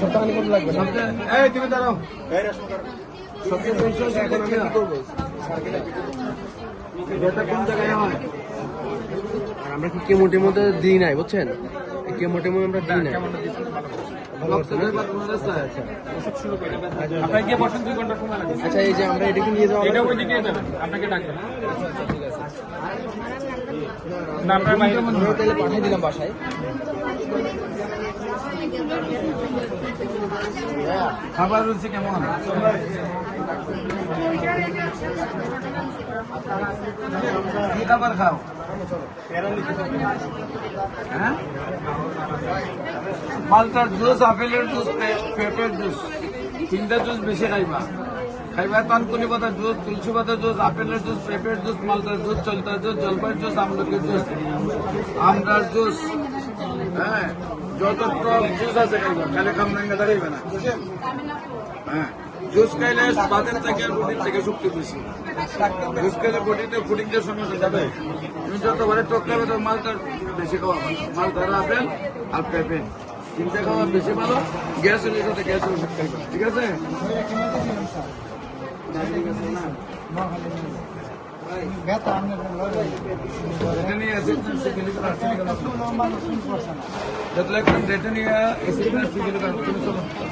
সপ্তাহখানি কত লাগবে এই তুমি দাঁড়াও। আমরা কি করব যেটা কোন জায়গায় হয়? আর আমরা কি কেমোটের মধ্যে দিই নাই বুঝছেন? কেমোটের মধ্যে আমরা দিই নাই। না? লাগবে। আচ্ছা এই যে আমরা এটাকে নিয়ে যাওয়া এটা আপনাকে ডাকবেন না আমরা তাহলে পাঠিয়ে দিলাম বাসায়। খাবার রুচি কেমন? কি খাবার খাও? হ্যাঁ? মালটার জুস, আপেলের জুস পেঁপের জুস। তিনটা জুস বেশি খাইবা। খাইবা তানকুনি পাতার জুস, তুলসী পাতার জুস, আপেলের জুস, পেঁপের জুস, মালটার জুস, চলতার জুস জলপাইয়ের জুস, আমলকির জুস, আমরার জুস। হ্যাঁ যত জুস আছে খাইবা, খালি কামরাঙ্গা দাঁড়াইবে না। হ্যাঁ জুস খাইলে বাতের থেকে রুটির থেকে শক্তি বেশি। জুস খাইলে বডিতে ফুডিংয়ের সমস্যা যাবে। তুমি যতবারে টক খাবে তো মালটার বেশি খাওয়া ভালো। মালটার আপেল আর পেঁপে। তিনটে খাওয়া বেশি ভালো, গ্যাস হলে সাথে গ্যাস ওষুধ ঠিক আছে? এটা নিয়ে অ্যাসিড সিভিল যতটা ডেটা নিয়ে অ্যাসিড সিভিল